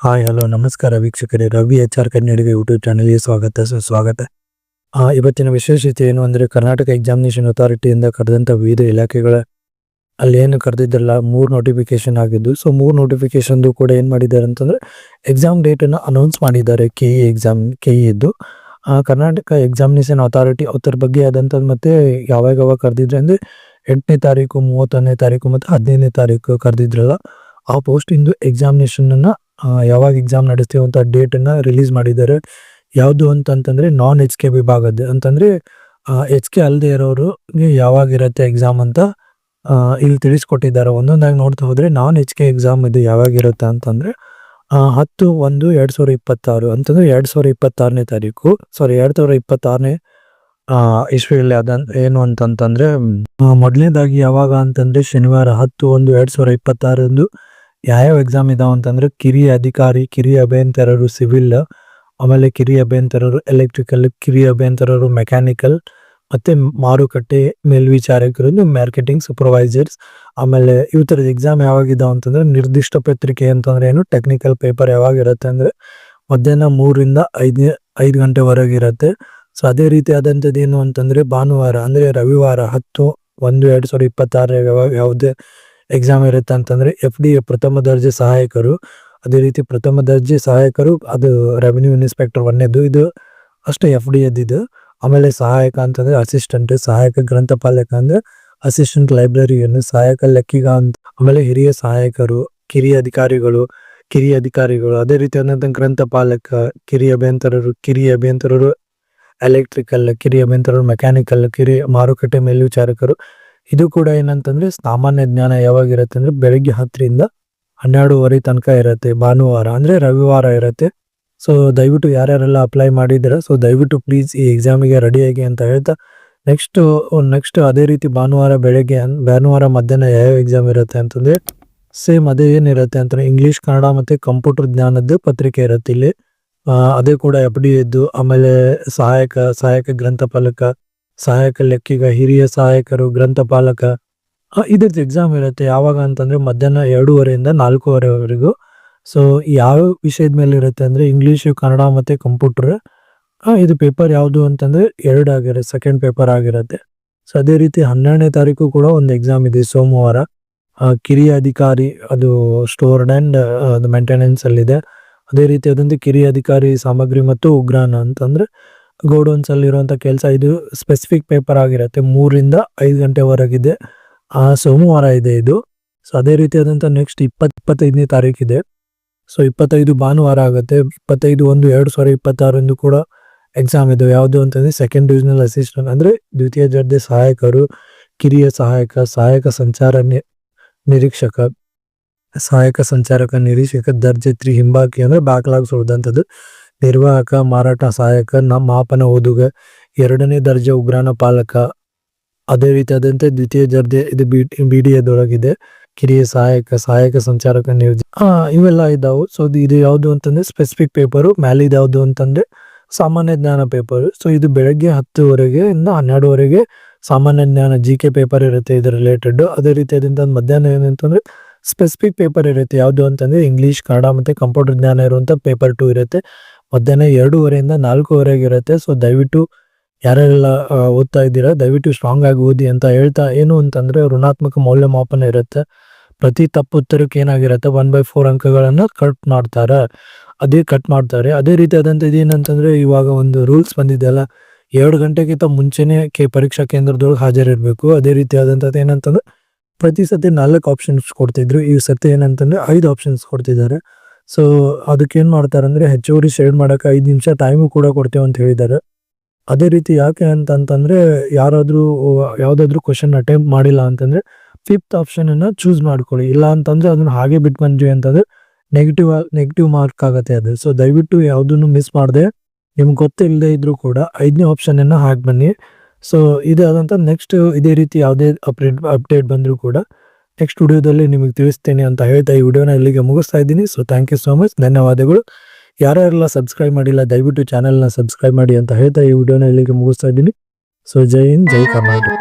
Hi hello ನಮಸ್ಕಾರ ವೀಕ್ಷಕರೇ. Ravi H R Kannadiga YouTube ಚಾನಲ್ಗೆ ಸ್ವಾಗತ ಸುಸ್ವಾಗತ ಇವತ್ತಿನ ವಿಶೇಷತೆ ಏನು ಅಂದರೆ ಕರ್ನಾಟಕ ಎಕ್ಸಾಮಿನೇಷನ್ ಅಥಾರಿಟಿಯಿಂದ ಕರೆದಂಥ ವಿವಿಧ ಇಲಾಖೆಗಳ ಅಲ್ಲಿ ಏನು ಕರೆದಿದ್ದಲ್ಲ, ಮೂರು ನೋಟಿಫಿಕೇಶನ್ ಆಗಿದ್ದು ಸೊ ಮೂರು ನೋಟಿಫಿಕೇಶನ್ದು ಕೂಡ ಏನು ಮಾಡಿದ್ದಾರೆ ಅಂತಂದರೆ ಎಕ್ಸಾಮ್ ಡೇಟನ್ನು ಅನೌನ್ಸ್ ಮಾಡಿದ್ದಾರೆ ಕೆ ಇ ಎಕ್ಸಾಮ್ ಕೆ ಇದ್ದು ಕರ್ನಾಟಕ ಎಕ್ಸಾಮಿನೇಷನ್ ಅಥಾರಿಟಿ ಅದರ ಬಗ್ಗೆ ಆದಂಥದ್ದು ಮತ್ತೆ ಯಾವಾಗ ಯಾವಾಗ ಕರೆದಿದ್ರೆ ಅಂದರೆ, ಎಂಟನೇ ತಾರೀಕು, ಮೂವತ್ತೊಂದನೇ ತಾರೀಕು ಮತ್ತು ಹದಿನೈದನೇ ತಾರೀಕು ಕರೆದಿದ್ರಲ್ಲ, ಆ ಪೋಸ್ಟ್ ಇಂದು ಎಕ್ಸಾಮಿನೇಷನನ್ನು ಯಾವಾಗ ಎಕ್ಸಾಮ್ ನಡೆಸ್ತೀವಿ ಅಂತ ಡೇಟನ್ನು ರಿಲೀಸ್ ಮಾಡಿದ್ದಾರೆ. ಯಾವುದು ಅಂತಂತಂದರೆ ನಾನ್ ಎಚ್ ಕೆ ವಿಭಾಗದ್ದು ಅಂತಂದರೆ ಎಚ್ ಕೆ ಅಲ್ಲದೆ ಇರೋರು ಯಾವಾಗ ಇರುತ್ತೆ ಎಕ್ಸಾಮ್ ಅಂತ ಇಲ್ಲಿ ತಿಳಿಸ್ಕೊಟ್ಟಿದ್ದಾರೆ. ಒಂದೊಂದಾಗಿ ನೋಡ್ತಾ ಹೋದರೆ ನಾನ್ ಎಚ್ ಕೆ ಎಕ್ಸಾಮ್ ಇದು ಯಾವಾಗ ಇರುತ್ತೆ ಅಂತಂದರೆ ಹತ್ತು, ಒಂದು, ಎರಡು ಸಾವಿರದ ಇಪ್ಪತ್ತಾರು. ಅಂತಂದರೆ ಎರಡು ಸಾವಿರದ ಇಪ್ಪತ್ತಾರನೇ ತಾರೀಕು. ಸಾರಿ ಎರಡು ಸಾವಿರದ ಇಪ್ಪತ್ತಾರನೇ ಇಸ್ವಿಯಲ್ಲಿ ಅದನ್ ಏನು ಅಂತಂತಂದರೆ ಮೊದಲನೇದಾಗಿ ಯಾವಾಗ ಅಂತಂದರೆ ಶನಿವಾರ ಹತ್ತು, ಒಂದು, ಎರಡು ಸಾವಿರದ ಇಪ್ಪತ್ತಾರಂದು ಯಾವ್ಯಾವ ಎಕ್ಸಾಮ್ ಇದಾವ ಅಂತಂದ್ರೆ ಕಿರಿಯ ಅಧಿಕಾರಿ, ಕಿರಿಯ ಅಭಿಯಂತರರು ಸಿವಿಲ್ ಆಮೇಲೆ ಕಿರಿಯ ಅಭಿಯಂತರರು ಎಲೆಕ್ಟ್ರಿಕಲ್ ಕಿರಿಯ ಅಭಿಯಂತರರು ಮೆಕ್ಯಾನಿಕಲ್ ಮತ್ತೆ ಮಾರುಕಟ್ಟೆ ಮೇಲ್ವಿಚಾರಕರು ಮಾರ್ಕೆಟಿಂಗ್ ಸೂಪರ್ವೈಸರ್ಸ್ ಆಮೇಲೆ ಇವ್ ಥರದ ಎಕ್ಸಾಮ್ ಯಾವಾಗ ಇದಾವೆ ಅಂತಂದ್ರೆ ನಿರ್ದಿಷ್ಟ ಪತ್ರಿಕೆ ಅಂತಂದ್ರೆ ಏನು ಟೆಕ್ನಿಕಲ್ ಪೇಪರ್ ಯಾವಾಗ ಇರುತ್ತೆ ಅಂದ್ರೆ ಮಧ್ಯಾಹ್ನ ಮೂರರಿಂದ ಐದು ಐದು ಗಂಟೆವರೆಗೆ ಇರುತ್ತೆ. ಸೊ ಅದೇ ರೀತಿ ಆದಂಥದ್ದು ಏನು ಅಂತಂದ್ರೆ ಭಾನುವಾರ ಅಂದ್ರೆ ರವಿವಾರ ಹತ್ತು, ಒಂದು, ಎರಡು ಸಾವಿರದ ಇಪ್ಪತ್ತಾರ ಯಾವ ಯಾವುದೇ ಎಕ್ಸಾಮ್ ಇರುತ್ತೆ ಅಂತಂದ್ರೆ ಎಫ್ ಡಿ ಪ್ರಥಮ ದರ್ಜೆ ಸಹಾಯಕರು, ಅದೇ ರೀತಿ ಪ್ರಥಮ ದರ್ಜೆ ಸಹಾಯಕರು, ಅದು ರೆವಿನ್ಯೂ ಇನ್ಸ್ಪೆಕ್ಟರ್ ಒಂದೇದು, ಇದು ಅಷ್ಟೇ ಎಫ್ ಡಿ ಎದ್ದಿದ್ದು ಆಮೇಲೆ ಸಹಾಯಕ ಅಂತಂದ್ರೆ ಅಸಿಸ್ಟೆಂಟ್ ಸಹಾಯಕ ಗ್ರಂಥಪಾಲಕ ಅಂದ್ರೆ ಅಸಿಸ್ಟೆಂಟ್ ಲೈಬ್ರರಿಯನ್ನು ಸಹಾಯಕ ಲೆಕ್ಕಿಗ ಅಂತ. ಆಮೇಲೆ ಹಿರಿಯ ಸಹಾಯಕರು, ಕಿರಿಯ ಅಧಿಕಾರಿಗಳು ಕಿರಿಯ ಅಧಿಕಾರಿಗಳು, ಅದೇ ರೀತಿ ರೀತಿಯಾದಂಥ ಗ್ರಂಥಪಾಲಕ ಕಿರಿಯ ಅಭಿಯಂತರರು ಕಿರಿಯ ಅಭಿಯಂತರರು ಎಲೆಕ್ಟ್ರಿಕಲ್ ಕಿರಿಯ ಅಭಿಯಂತರರು ಮೆಕ್ಯಾನಿಕಲ್ ಕಿರಿಯ ಮಾರುಕಟ್ಟೆ ಮೇಲ್ವಿಚಾರಕರು ಇದು ಕೂಡ ಏನಂತಂದ್ರೆ ಸಾಮಾನ್ಯ ಜ್ಞಾನ ಯಾವಾಗ ಇರುತ್ತೆ ಅಂದ್ರೆ ಬೆಳಿಗ್ಗೆ ಹತ್ತರಿಂದ ಹನ್ನೆರಡುವರೆ ತನಕ ಇರುತ್ತೆ, ಭಾನುವಾರ ಅಂದ್ರೆ ರವಿವಾರ ಇರುತ್ತೆ. ಸೊ ದಯವಿಟ್ಟು ಯಾರ್ಯಾರೆಲ್ಲ ಅಪ್ಲೈ ಮಾಡಿದ್ದೀರಾ ಸೊ ದಯವಿಟ್ಟು ಪ್ಲೀಸ್ ಈ ಎಕ್ಸಾಮಿಗೆ ರೆಡಿಯಾಗಿ ಅಂತ ಹೇಳ್ತಾ ನೆಕ್ಸ್ಟ್ ನೆಕ್ಸ್ಟ್ ಅದೇ ರೀತಿ ಭಾನುವಾರ ಬೆಳಗ್ಗೆ ಭಾನುವಾರ ಮಧ್ಯಾಹ್ನ ಯಾವ ಎಕ್ಸಾಮ್ ಇರುತ್ತೆ ಅಂತಂದ್ರೆ ಸೇಮ್ ಅದೇ ಏನಿರುತ್ತೆ ಅಂತಂದ್ರೆ ಇಂಗ್ಲಿಷ್ ಕನ್ನಡ ಮತ್ತೆ ಕಂಪ್ಯೂಟರ್ ಜ್ಞಾನದ್ದು ಪತ್ರಿಕೆ ಇರುತ್ತೆ ಇಲ್ಲಿ. ಅದೇ ಕೂಡ ಎಫ್ ಡಿ ಇದ್ದು ಆಮೇಲೆ ಸಹಾಯಕ ಸಹಾಯಕ ಗ್ರಂಥಪಾಲಕ ಸಹಾಯಕ ಲೆಕ್ಕಿಗ ಹಿರಿಯ ಸಹಾಯಕರು, ಗ್ರಂಥಪಾಲಕ. ಇದ್ರದ್ದು ಎಕ್ಸಾಮ್ ಇರುತ್ತೆ ಯಾವಾಗ ಅಂತಂದ್ರೆ ಮಧ್ಯಾಹ್ನ ಎರಡೂವರೆಯಿಂದ ನಾಲ್ಕೂವರೆವರೆಗೂ. ಸೊ ಯಾವ ವಿಷಯದ ಮೇಲೆ ಇರುತ್ತೆ ಅಂದ್ರೆ ಇಂಗ್ಲಿಷು ಕನ್ನಡ ಮತ್ತೆ ಕಂಪ್ಯೂಟರ್ ಇದು ಪೇಪರ್ ಯಾವುದು ಅಂತಂದ್ರೆ ಎರಡು ಆಗಿರುತ್ತೆ ಸೆಕೆಂಡ್ ಪೇಪರ್ ಆಗಿರುತ್ತೆ. ಸೊ ಅದೇ ರೀತಿ ಹನ್ನೆರಡನೇ ತಾರೀಕು ಕೂಡ ಒಂದು ಎಕ್ಸಾಮ್ ಇದೆ ಸೋಮವಾರ. ಕಿರಿಯ ಅಧಿಕಾರಿ, ಅದು ಸ್ಟೋರ್ಡ್ ಅಂಡ್ ಅದು ಮೇಂಟೆನೆನ್ಸ್ ಅಲ್ಲಿದೆ. ಅದೇ ರೀತಿ ಅದೊಂದು ಕಿರಿಯ ಅಧಿಕಾರಿ, ಸಾಮಗ್ರಿ ಮತ್ತು ಉಗ್ರಾಣ ಅಂತಂದ್ರೆ ಗೋಡೌನ್ಸ್ ಅಲ್ಲಿರುವಂತ ಕೆಲಸ ಇದು ಸ್ಪೆಸಿಫಿಕ್ ಪೇಪರ್ ಆಗಿರುತ್ತೆ. ಮೂರಿಂದ ಐದು ಗಂಟೆವರೆಗಿದೆ. ಆ ಸೋಮವಾರ ಇದೆ ಇದು. ಸೊ ಅದೇ ರೀತಿಯಾದಂಥ ನೆಕ್ಸ್ಟ್ ಇಪ್ಪತ್, ಇಪ್ಪತ್ತೈದನೇ ತಾರೀಕಿದೆ ಸೊ ಇಪ್ಪತ್ತೈದು ಭಾನುವಾರ ಆಗುತ್ತೆ. ಇಪ್ಪತ್ತೈದು ಒಂದು ಎರಡು ಸಾವಿರ ಇಪ್ಪತ್ತಾರರಂದು ಕೂಡ ಎಕ್ಸಾಮ್ ಇದೆ. ಯಾವುದು ಅಂತಂದ್ರೆ ಸೆಕೆಂಡ್ ಡಿವಿಷನಲ್ ಅಸಿಸ್ಟೆಂಟ್ ಅಂದ್ರೆ ದ್ವಿತೀಯ ದರ್ಜೆ ಸಹಾಯಕರು, ಕಿರಿಯ ಸಹಾಯಕ ಸಹಾಯಕ ಸಂಚಾರ ನಿರೀಕ್ಷಕ, ಸಹಾಯಕ ಸಂಚಾರಕ, ನಿರೀಕ್ಷಕ ದರ್ಜೆ ತ್ರಿ ಹಿಂಬಾಕಿ ಅಂದ್ರೆ ಬ್ಯಾಕ್ಲಾಗ್ಸ್ ಉಳಿದಂಥದ್ದು ನಿರ್ವಾಹಕ, ಮಾರಾಟ ಸಹಾಯಕ, ನಮ್ಮ ಮಾಪನ ಓದುಗ, ಎರಡನೇ ದರ್ಜೆ ಉಗ್ರಾಣ ಪಾಲಕ. ಅದೇ ರೀತಿಯಾದಂತೆ ದ್ವಿತೀಯ ದರ್ಜೆ ಇದು ಬಿ ಬಿ ಡಿ ಎದೊಳಗಿದೆ. ಕಿರಿಯ ಸಹಾಯಕ ಸಹಾಯಕ ಸಂಚಾರಕ ನಿಯೋಜನೆ. ಇವೆಲ್ಲ ಇದಾವು. ಸೊ ಇದು ಯಾವುದು ಅಂತಂದ್ರೆ ಸ್ಪೆಸಿಫಿಕ್ ಪೇಪರು ಮ್ಯಾಲಿದ್ ಯಾವುದು ಅಂತಂದ್ರೆ ಸಾಮಾನ್ಯ ಜ್ಞಾನ ಪೇಪರ್ ಸೊ ಇದು ಬೆಳಗ್ಗೆ ಹತ್ತುವರೆಗೆ ಇಂದ ಹನ್ನೆರಡುವರೆಗೆ ಸಾಮಾನ್ಯ ಜ್ಞಾನ ಜಿ ಕೆ ಪೇಪರ್ ಇರುತ್ತೆ ಇದು ರಿಲೇಟೆಡ್ ಅದೇ ರೀತಿಯಾದಂಥ ಮಧ್ಯಾಹ್ನ ಏನಂತಂದ್ರೆ ಸ್ಪೆಸಿಫಿಕ್ ಪೇಪರ್ ಇರುತ್ತೆ. ಯಾವುದು ಅಂತಂದ್ರೆ ಇಂಗ್ಲಿಷ್ ಕನ್ನಡ ಮತ್ತೆ ಕಂಪ್ಯೂಟರ್ ಜ್ಞಾನ ಇರುವಂತ ಪೇಪರ್ ಟು ಇರುತ್ತೆ. ಮಧ್ಯಾಹ್ನ ಎರಡೂವರೆಯಿಂದ ನಾಲ್ಕೂವರೆಗೆ ಇರುತ್ತೆ. ಸೊ ದಯವಿಟ್ಟು ಯಾರೆಲ್ಲ ಓದ್ತಾ ಇದ್ದೀರಾ, ದಯವಿಟ್ಟು ಸ್ಟ್ರಾಂಗ್ ಆಗಿ ಓದಿ ಅಂತ ಹೇಳ್ತಾ ಏನು ಅಂತಂದ್ರೆ ಋಣಾತ್ಮಕ ಮೌಲ್ಯಮಾಪನ ಇರುತ್ತೆ. ಪ್ರತಿ ತಪ್ಪು ಉತ್ತರಕ್ಕೆ ಏನಾಗಿರುತ್ತೆ? ಒನ್ ಬೈ ಫೋರ್ ಅಂಕಗಳನ್ನು ಕಟ್ ಮಾಡ್ತಾರೆ. ಅದೇ ಕಟ್ ಮಾಡ್ತಾರೆ. ಅದೇ ರೀತಿಯಾದಂಥ ಇದೇನಂತಂದ್ರೆ ಇವಾಗ ಒಂದು ರೂಲ್ಸ್ ಬಂದಿದೆಯಲ್ಲ ಎರಡು ಗಂಟೆಗಿಂತ ಮುಂಚೆನೇ ಕೆ ಪರೀಕ್ಷಾ ಕೇಂದ್ರದೊಳಗೆ ಹಾಜರಿರಬೇಕು. ಅದೇ ರೀತಿಯಾದಂಥದ್ದು ಏನಂತಂದ್ರೆ ಪ್ರತಿ ಸತಿ ನಾಲ್ಕು ಆಪ್ಷನ್ಸ್ ಕೊಡ್ತಿದ್ರು. ಈ ಸತಿ ಏನಂತಂದ್ರೆ ಐದು ಆಪ್ಷನ್ಸ್ ಕೊಡ್ತಿದ್ದಾರೆ. ಸೊ ಅದಕ್ಕೆ ಏನು ಮಾಡ್ತಾರೆ ಅಂದರೆ ಹೆಚ್ಚುವರಿ ಶೇಡ್ ಮಾಡಕ್ಕೆ ಐದು ನಿಮಿಷ ಟೈಮು ಕೂಡ ಕೊಡ್ತೇವೆ ಅಂತ ಹೇಳಿದ್ದಾರೆ. ಅದೇ ರೀತಿ ಯಾಕೆ ಅಂತಂತಂದರೆ ಯಾರಾದರೂ ಯಾವುದಾದ್ರೂ ಕ್ವಶನ್ ಅಟೆಂಪ್ಟ್ ಮಾಡಿಲ್ಲ ಅಂತಂದರೆ ಫಿಫ್ತ್ ಆಪ್ಷನನ್ನು ಚೂಸ್ ಮಾಡ್ಕೊಳ್ಳಿ. ಇಲ್ಲ ಅಂತಂದರೆ ಅದನ್ನು ಹಾಗೆ ಬಿಟ್ಟು ಬಂದ್ವಿ ಅಂತಂದರೆ ನೆಗೆಟಿವ್ ನೆಗೆಟಿವ್ ಮಾರ್ಕ್ ಆಗುತ್ತೆ ಅದು. ಸೊ ದಯವಿಟ್ಟು ಯಾವುದನ್ನು ಮಿಸ್ ಮಾಡದೆ, ನಿಮ್ಗೆ ಗೊತ್ತಿಲ್ಲದೆ ಇದ್ದರೂ ಕೂಡ ಐದನೇ ಆಪ್ಷನನ್ನು ಹಾಕಿ ಬನ್ನಿ. ಸೊ ಇದಾದಂಥ ನೆಕ್ಸ್ಟ್ ಇದೇ ರೀತಿ ಯಾವುದೇ ಅಪ್ಡೇಟ್ ಅಪ್ಡೇಟ್ ಬಂದರೂ ಕೂಡ ನೆಕ್ಸ್ಟ್ ವಿಡಿಯೋದಲ್ಲಿ ನಿಮಗೆ ತಿಳಿಸ್ತೇನೆ ಅಂತ ಹೇಳ್ತಾ ಈ ವಿಡಿಯೋನ ಇಲ್ಲಿಗೆ ಮುಗಿಸ್ತಾ ಇದ್ದೀನಿ. So thank you so much ಧನ್ಯವಾದಗಳು. ಯಾರ್ಯಾರೆಲ್ಲ ಸಬ್ಸ್ಕ್ರೈಬ್ ಮಾಡಿಲ್ಲ, ದಯವಿಟ್ಟು ಚಾನಲ್ನ ಸಬ್ಸ್ಕ್ರೈಬ್ ಮಾಡಿ ಅಂತ ಹೇಳ್ತಾ ಈ ವಿಡಿಯೋನ ಇಲ್ಲಿಗೆ ಮುಗಿಸ್ತಾ ಇದ್ದೀನಿ. ಸೊ ಜೈ ಹಿಂದ್, ಜೈ ಕರ್ನಾಟಕ.